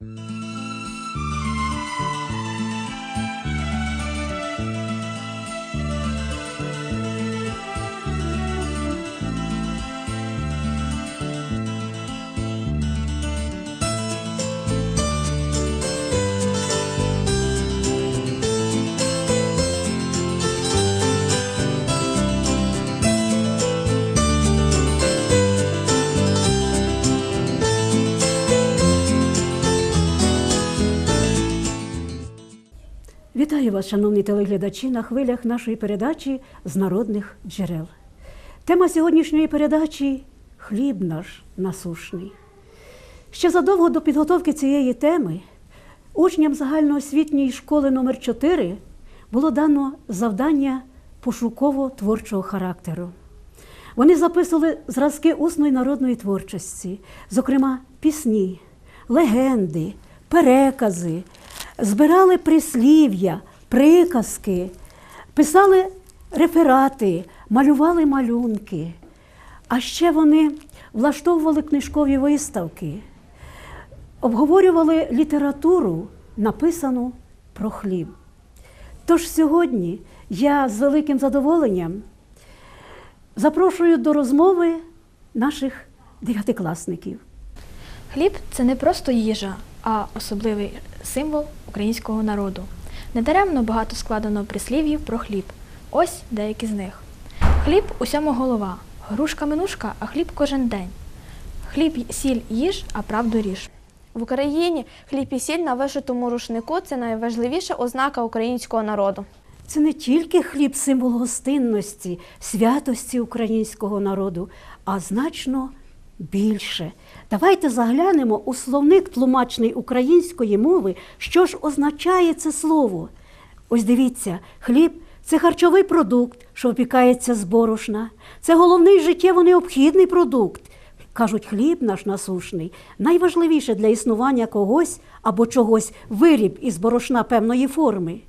you вас, шановні телеглядачі, на хвилях нашої передачі з народних джерел. Тема сьогоднішньої передачі хліб наш насушний. Ще задовго до підготовки цієї теми учням загальноосвітньої школи номер 4 було дано завдання пошуково-творчого характеру. Вони записували зразки усної народної творчості, зокрема пісні, легенди, перекази, збирали прислів'я, приказки, писали реферати, малювали малюнки. А ще вони влаштовували книжкові виставки, обговорювали літературу, написану про хліб. Тож сьогодні я з великим задоволенням запрошую до розмови наших дев'ятикласників. Хліб це не просто їжа, а особливий символ українського народу. Недаремно багато складено прислів'їв про хліб. Ось деякі з них. Хліб усьому голова, грушка минушка, а хліб кожен день. Хліб сіль їж, а правду ріж. В Україні хліб і сіль на вишитому рушнику це найважливіша ознака українського народу. Це не тільки хліб символ гостинності, святості українського народу, а значно більше. Давайте заглянемо у словник тлумачний української мови, що ж означає це слово. Ось дивіться, хліб це харчовий продукт, що опікається з борошна. Це головний життєво необхідний продукт. Кажуть, хліб наш насушний найважливіше для існування когось або чогось виріб із борошна певної форми.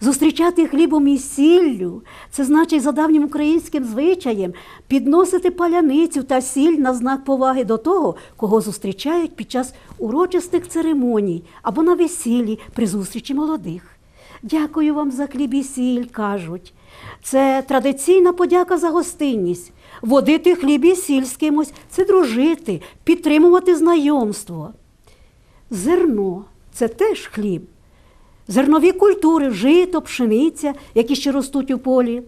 Зустрічати хлібом і сіллю це значить за давнім українським звичаєм підносити паляницю та сіль на знак поваги до того, кого зустрічають під час урочистих церемоній або на весіллі при зустрічі молодих. Дякую вам за хліб і сіль, кажуть. Це традиційна подяка за гостинність. Водити хліб і сіль з кимось це дружити, підтримувати знайомство. Зерно це теж хліб. Зернові культури, жито, пшениця, які ще ростуть у полі.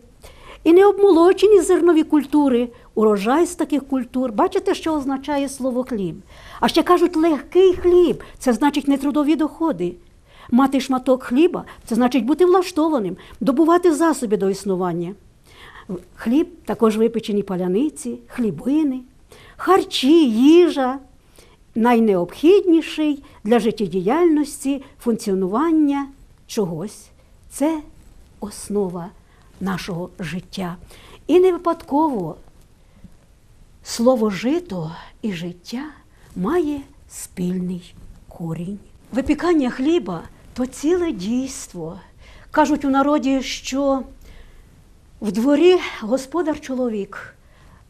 І необмолочені зернові культури, урожай з таких культур. Бачите, що означає слово хліб? А ще кажуть, легкий хліб це значить нетрудові доходи. Мати шматок хліба це значить бути влаштованим, добувати засоби до існування. Хліб також випечені паляниці, хлібини, харчі, їжа найнеобхідніший для життєдіяльності функціонування чогось. Це основа нашого життя. І не випадково слово жито і життя має спільний корінь. Випікання хліба то ціле дійство. Кажуть у народі, що в дворі господар чоловік,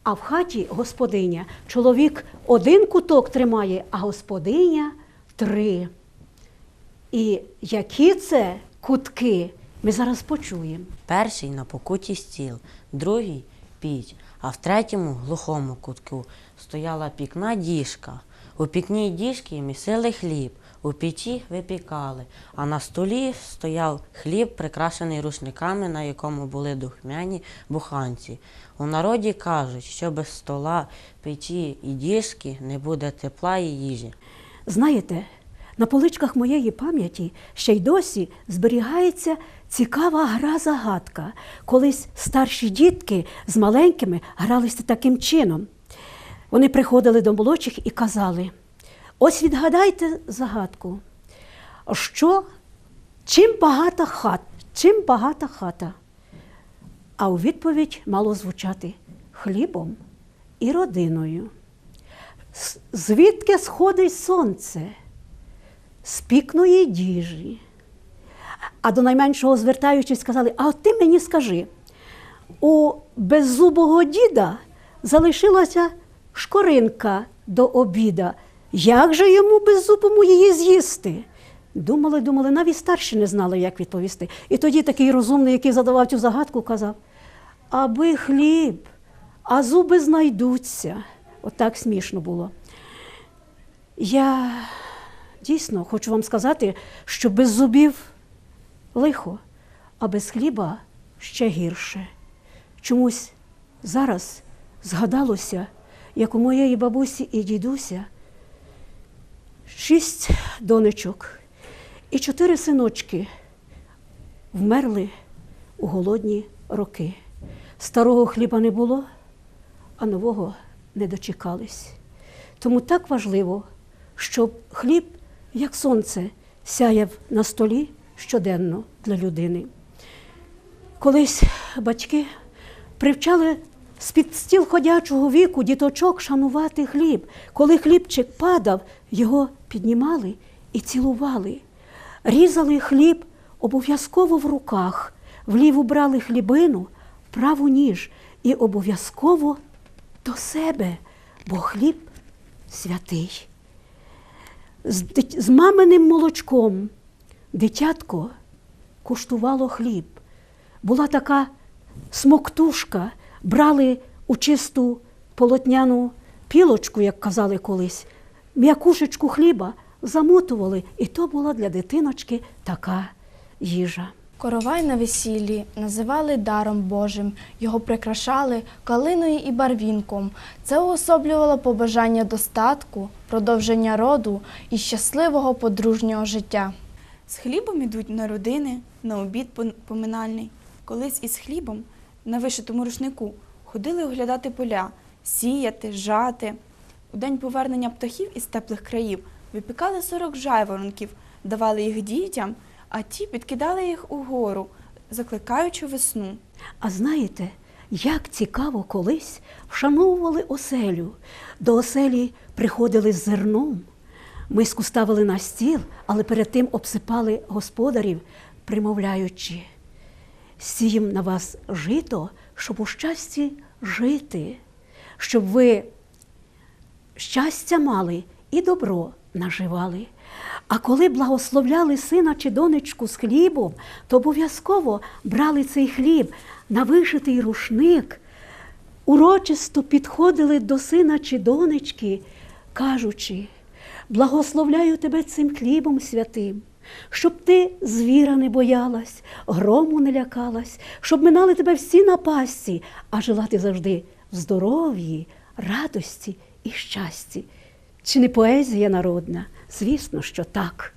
а в хаті господиня. Чоловік один куток тримає, а господиня три. І які це кутки, ми зараз почуємо. Перший на покуті стіл, другий піч, а в третьому глухому кутку стояла пікна діжка. У пікній діжці місили хліб, у печі випікали, а на столі стояв хліб, прикрашений рушниками, на якому були духмяні буханці. У народі кажуть, що без стола, печі і діжки не буде тепла і їжі. Знаєте, на поличках моєї пам'яті ще й досі зберігається цікава гра-загадка. Колись старші дітки з маленькими гралися таким чином. Вони приходили до молодших і казали: ось відгадайте загадку, що чим багата хат, чим багата хата? А у відповідь мало звучати хлібом і родиною. Звідки сходить сонце? З пікної діжі. А до найменшого звертаючись, сказали: А от ти мені скажи, у беззубого діда залишилася шкоринка до обіда. Як же йому беззубому її з'їсти? Думали, думали, навіть старші не знали, як відповісти. І тоді такий розумний, який задавав цю загадку, казав: аби хліб, а зуби знайдуться. Отак смішно було. Я дійсно хочу вам сказати, що без зубів лихо, а без хліба ще гірше. Чомусь зараз згадалося, як у моєї бабусі і дідуся шість донечок і чотири синочки вмерли у голодні роки. Старого хліба не було, а нового не дочекались. Тому так важливо, щоб хліб, як сонце, сяяв на столі щоденно для людини. Колись батьки привчали з-під стіл ходячого віку діточок шанувати хліб. Коли хлібчик падав, його піднімали і цілували. Різали хліб обов'язково в руках, вліву брали хлібину, в праву ніж і обов'язково до себе, бо хліб святий. З, з маминим молочком дитятко куштувало хліб. Була така смоктушка, брали у чисту полотняну пілочку, як казали колись, м'якушечку хліба замотували, і то була для дитиночки така їжа. Коровай на весіллі називали даром Божим, його прикрашали калиною і барвінком. Це уособлювало побажання достатку, продовження роду і щасливого подружнього життя. З хлібом ідуть на родини, на обід поминальний. Колись із хлібом на вишитому рушнику ходили оглядати поля, сіяти, жати. У день повернення птахів із теплих країв випікали 40 жайворонків, давали їх дітям, а ті підкидали їх угору, закликаючи весну. А знаєте, як цікаво колись вшановували оселю. До оселі приходили з зерном. Миску ставили на стіл, але перед тим обсипали господарів, примовляючи: сієм на вас жито, щоб у щасті жити, щоб ви щастя мали і добро наживали. А коли благословляли сина чи донечку з хлібом, то обов'язково брали цей хліб на вишитий рушник, урочисто підходили до сина чи донечки, кажучи: благословляю тебе цим хлібом святим, щоб ти звіра не боялась, грому не лякалась, щоб минали тебе всі напасті, а жила ти завжди в здоров'ї, радості і щасті. Чи не поезія народна? Звісно, що так.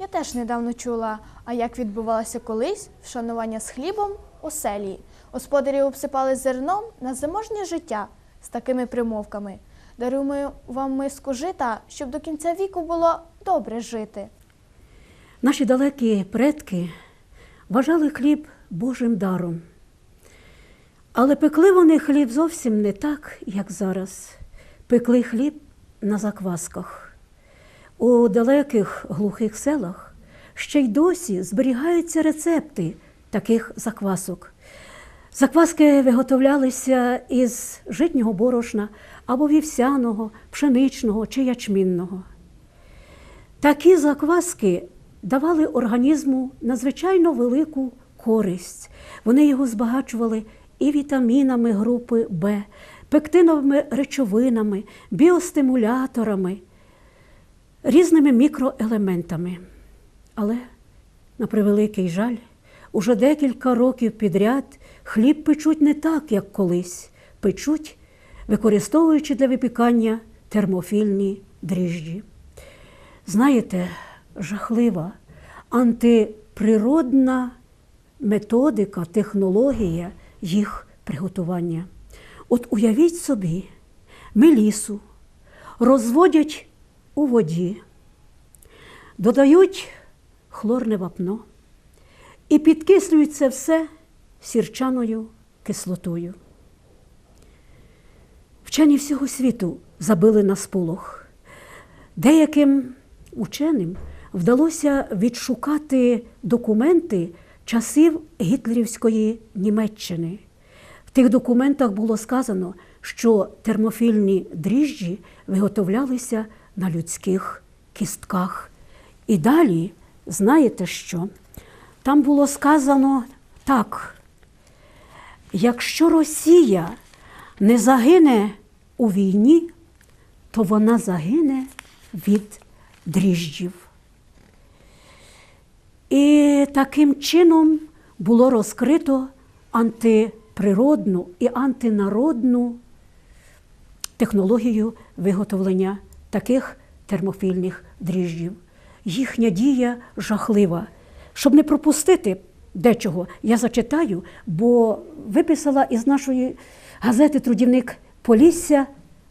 Я теж недавно чула, а як відбувалося колись вшанування з хлібом у селі. Господарі обсипали зерном на заможнє життя з такими примовками. Даруємо вам миску жита, щоб до кінця віку було добре жити. Наші далекі предки вважали хліб Божим даром. Але пекли вони хліб зовсім не так, як зараз. Пекли хліб на заквасках. У далеких глухих селах ще й досі зберігаються рецепти таких заквасок. Закваски виготовлялися із житнього борошна або вівсяного, пшеничного чи ячмінного. Такі закваски давали організму надзвичайно велику користь. Вони його збагачували і вітамінами групи Б, пектиновими речовинами, біостимуляторами, різними мікроелементами. Але, на превеликий жаль, уже декілька років підряд хліб печуть не так, як колись. Печуть, використовуючи для випікання термофільні дріжджі. Знаєте, жахлива антиприродна методика, технологія їх приготування. От уявіть собі, мелісу розводять у воді, додають хлорне вапно і підкислюють це все сірчаною кислотою. Вчені всього світу забили на сполох. Деяким ученим вдалося відшукати документи часів гітлерівської Німеччини. Тих документах було сказано, що термофільні дріжджі виготовлялися на людських кістках. І далі, знаєте що? Там було сказано так: якщо Росія не загине у війні, то вона загине від дріжджів. І таким чином було розкрито антиприродну і антинародну технологію виготовлення таких термофільних дріжджів. Їхня дія жахлива. Щоб не пропустити дечого, я зачитаю, бо виписала із нашої газети Трудівник Полісся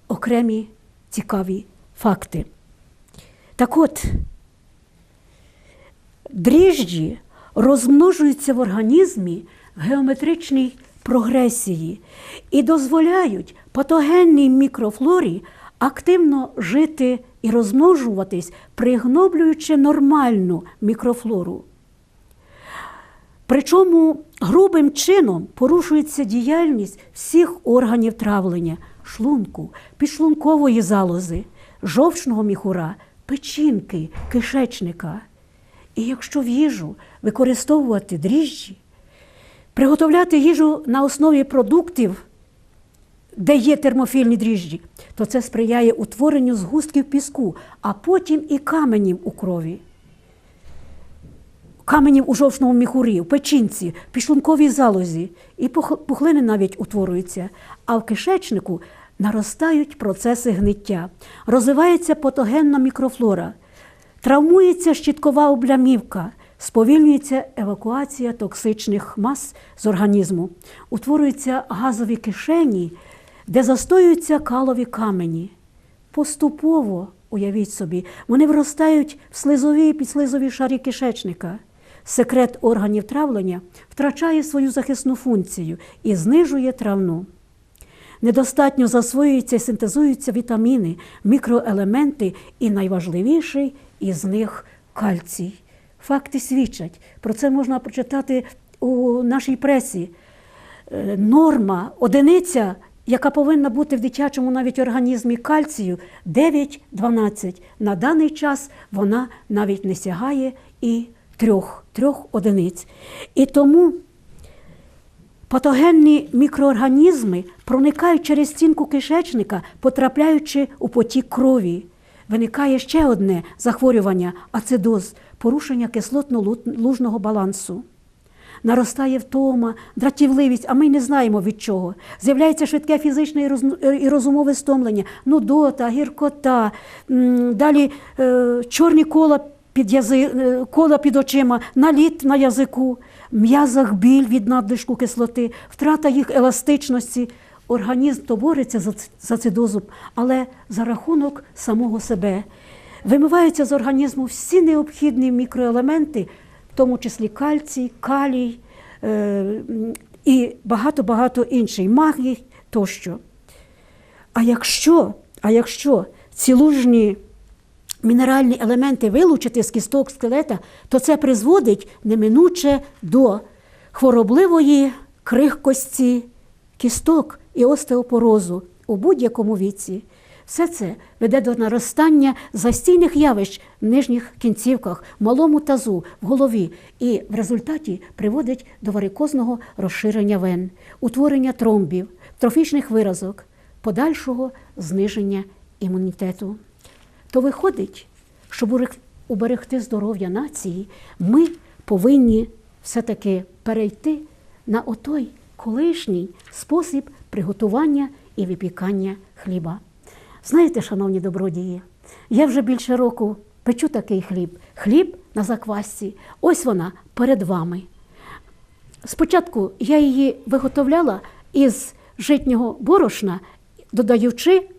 окремі цікаві факти. Так от, дріжджі розмножуються в організмі в геометричній прогресії і дозволяють патогенній мікрофлорі активно жити і розмножуватись, пригноблюючи нормальну мікрофлору. Причому грубим чином порушується діяльність всіх органів травлення шлунку, підшлункової залози, жовчного міхура, печінки, кишечника. І якщо в їжу використовувати дріжджі, приготовляти їжу на основі продуктів, де є термофільні дріжджі, то це сприяє утворенню згустків піску, а потім і каменів у крові. Каменів у жовчному міхурі, в печінці, в підшлунковій залозі, і пухлини навіть утворюються. А в кишечнику наростають процеси гниття, розвивається патогенна мікрофлора, травмується щіткова облямівка, сповільнюється евакуація токсичних мас з організму, утворюються газові кишені, де застоюються калові камені. Поступово, уявіть собі, вони виростають в слизові і підслизові шарі кишечника. Секрет органів травлення втрачає свою захисну функцію і знижує травну. Недостатньо засвоюються і синтезуються вітаміни, мікроелементи і найважливіший із них кальцій. Факти свідчать. Про це можна прочитати у нашій пресі. Е, Норма, одиниця, яка повинна бути в дитячому навіть організмі кальцію 9-12. На даний час вона навіть не сягає і трьох, трьох одиниць. І тому Патогенні мікроорганізми проникають через стінку кишечника, потрапляючи у потік крові. Виникає ще одне захворювання ацидоз, порушення кислотно-лужного балансу. Наростає втома, дратівливість, а ми не знаємо від чого. З'являється швидке фізичне і розумове стомлення, нудота, гіркота, далі е, чорні кола під, язи, е, кола під очима, наліт на язику, м'язах біль від надлишку кислоти, втрата їх еластичності. Організм то бореться за ц- за але за рахунок самого себе. Вимиваються з організму всі необхідні мікроелементи, в тому числі кальцій, калій е, і багато-багато інших, магній тощо. А якщо, а якщо ці лужні мінеральні елементи вилучити з кісток скелета, то це призводить неминуче до хворобливої крихкості кісток і остеопорозу у будь-якому віці. Все це веде до наростання застійних явищ в нижніх кінцівках, малому тазу, в голові, і в результаті приводить до варикозного розширення вен, утворення тромбів, трофічних виразок, подальшого зниження імунітету. То виходить, щоб уберегти здоров'я нації, ми повинні все-таки перейти на отой колишній спосіб приготування і випікання хліба. Знаєте, шановні добродії, я вже більше року печу такий хліб. Хліб на заквасці. Ось вона перед вами. Спочатку я її виготовляла із житнього борошна, додаючи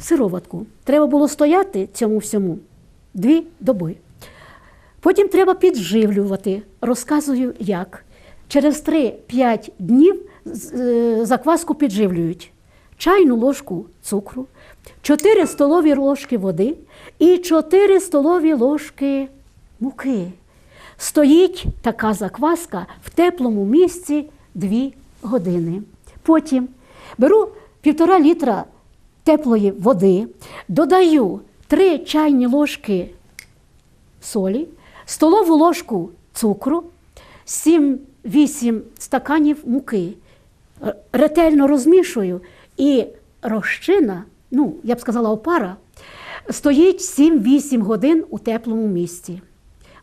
сироватку. Треба було стояти цьому всьому дві доби. Потім треба підживлювати. Розказую як. Через 3-5 днів е, закваску підживлюють. Чайну ложку цукру, 4 столові ложки води і 4 столові ложки муки. Стоїть така закваска в теплому місці 2 години. Потім беру півтора літра теплої води, додаю 3 чайні ложки солі, столову ложку цукру, 7-8 стаканів муки. Ретельно розмішую і розчина, ну, я б сказала, опара, стоїть 7-8 годин у теплому місці.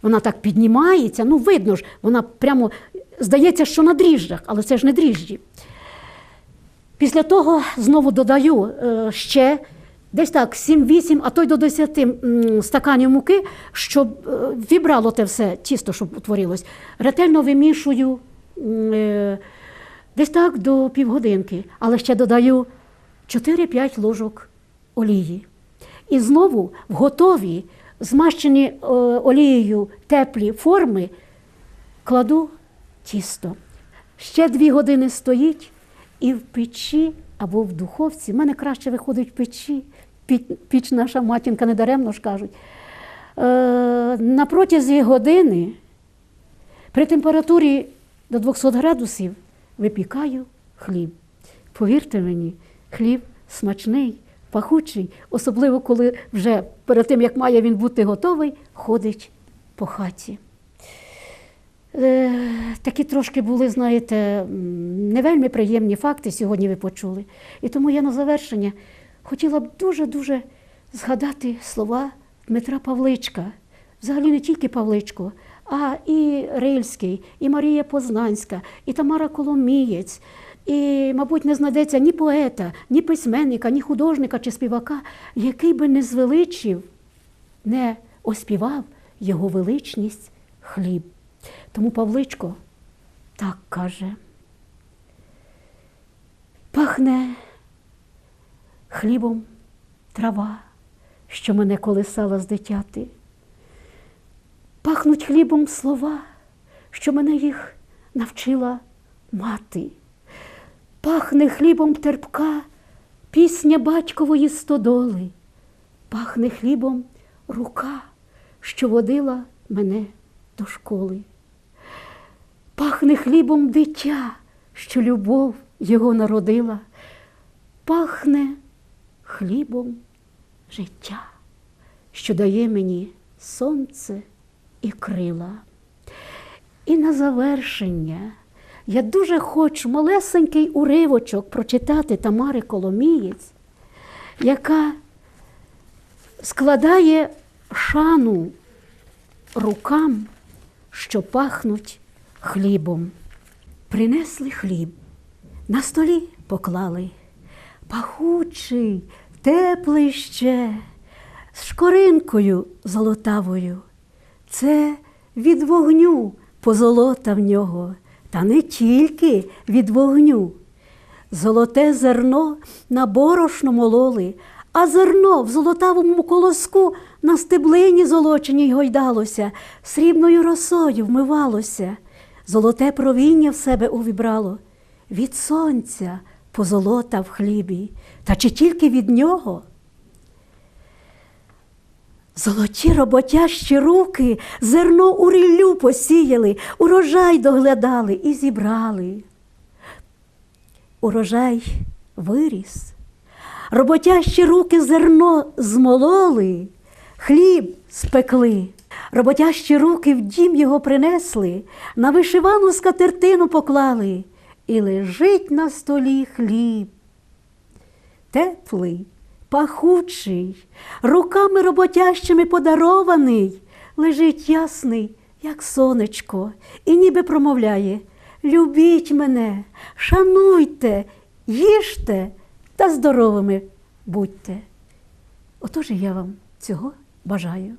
Вона так піднімається, ну видно ж, вона прямо здається, що на дріжджах, але це ж не дріжджі. Після того знову додаю е, ще десь так 7-8, а то й до 10 стаканів муки, щоб е, вібрало те все тісто, щоб утворилось. Ретельно вимішую е, десь так до півгодинки, але ще додаю 4-5 ложок олії. І знову в готові, змащені е, олією теплі форми, кладу тісто. Ще дві години стоїть, і в печі або в духовці, в мене краще виходить в печі, піч, наша матінка недаремно ж кажуть. Е, на протязі години при температурі до 200 градусів випікаю хліб. Повірте мені, хліб смачний, пахучий, особливо коли вже перед тим, як має він бути готовий, ходить по хаті. Е, такі трошки були, знаєте, не вельми приємні факти сьогодні ви почули. І тому я на завершення хотіла б дуже-дуже згадати слова Дмитра Павличка. Взагалі не тільки Павличко, а і Рильський, і Марія Познанська, і Тамара Коломієць. І, мабуть, не знайдеться ні поета, ні письменника, ні художника чи співака, який би не звеличив, не оспівав його величність хліб. Тому Павличко так каже. Пахне хлібом трава, що мене колисала з дитяти. Пахнуть хлібом слова, що мене їх навчила мати. Пахне хлібом терпка, пісня батькової стодоли. Пахне хлібом рука, що водила мене до школи. Пахне хлібом дитя, що любов його народила. Пахне хлібом життя, що дає мені сонце і крила. І на завершення я дуже хочу малесенький уривочок прочитати Тамари Коломієць, яка складає шану рукам, що пахнуть хлібом. Принесли хліб, на столі поклали, пахучий, теплий ще, з шкоринкою золотавою. Це від вогню позолота в нього, та не тільки від вогню. Золоте зерно на борошно мололи, а зерно в золотавому колоску на стеблині золоченій гойдалося, срібною росою вмивалося, золоте провіння в себе увібрало. Від сонця позолота в хлібі, та чи тільки від нього? Золоті роботящі руки зерно у ріллю посіяли, урожай доглядали і зібрали. Урожай виріс, роботящі руки зерно змололи, хліб спекли, роботящі руки в дім його принесли, на вишивану скатертину поклали, і лежить на столі хліб. Теплий, пахучий, руками роботящими подарований, лежить ясний, як сонечко, і ніби промовляє Любіть мене, шануйте, їжте та здоровими будьте. Отож я вам цього бажаю.